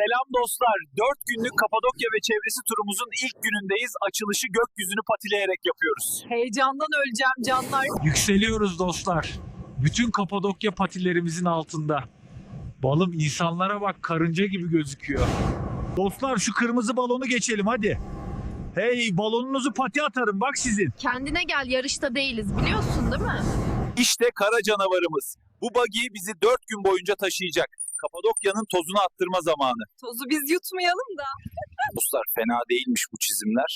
Selam dostlar. 4 günlük Kapadokya ve çevresi turumuzun ilk günündeyiz. Açılışı gökyüzünü patileyerek yapıyoruz. Heyecandan öleceğim canlar. Yükseliyoruz dostlar. Bütün Kapadokya patilerimizin altında. Balım insanlara bak karınca gibi gözüküyor. Dostlar şu kırmızı balonu geçelim hadi. Hey balonunuzu pati atarım bak sizin. Kendine gel yarışta değiliz biliyorsun değil mi? İşte kara canavarımız. Bu buggy bizi 4 gün boyunca taşıyacak. Kapadokya'nın tozunu attırma zamanı. Tozu biz yutmayalım da. Dostlar fena değilmiş bu çizimler.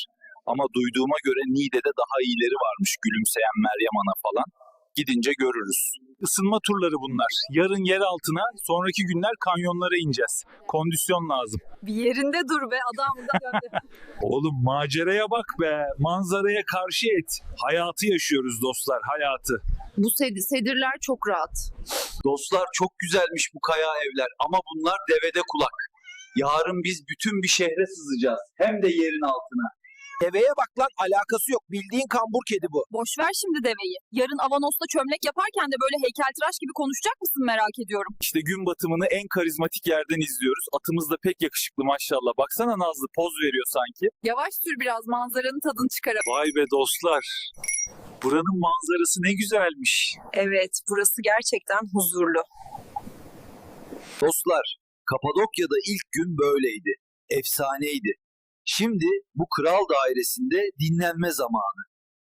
Ama duyduğuma göre Niğde'de daha iyileri varmış gülümseyen Meryem Ana falan. Gidince görürüz. Isınma turları bunlar. Yarın yer altına, sonraki günler kanyonlara ineceğiz. Kondisyon lazım. Bir yerinde dur be adam da döndü. Oğlum maceraya bak be. Manzaraya karşı et. Hayatı yaşıyoruz dostlar, hayatı. Bu sed- sedirler çok rahat. Dostlar çok güzelmiş bu kaya evler ama bunlar devede kulak. Yarın biz bütün bir şehre sızacağız. Hem de yerin altına. Deveye bak lan alakası yok. Bildiğin kambur kedi bu. Boş ver şimdi deveyi. Yarın Avanos'ta çömlek yaparken de böyle heykeltıraş gibi konuşacak mısın merak ediyorum. İşte gün batımını en karizmatik yerden izliyoruz. Atımız da pek yakışıklı maşallah. Baksana Nazlı poz veriyor sanki. Yavaş sür biraz manzaranın tadını çıkaralım. Vay be dostlar. Buranın manzarası ne güzelmiş. Evet burası gerçekten huzurlu. Dostlar, Kapadokya'da ilk gün böyleydi. Efsaneydi. Şimdi bu kral dairesinde dinlenme zamanı.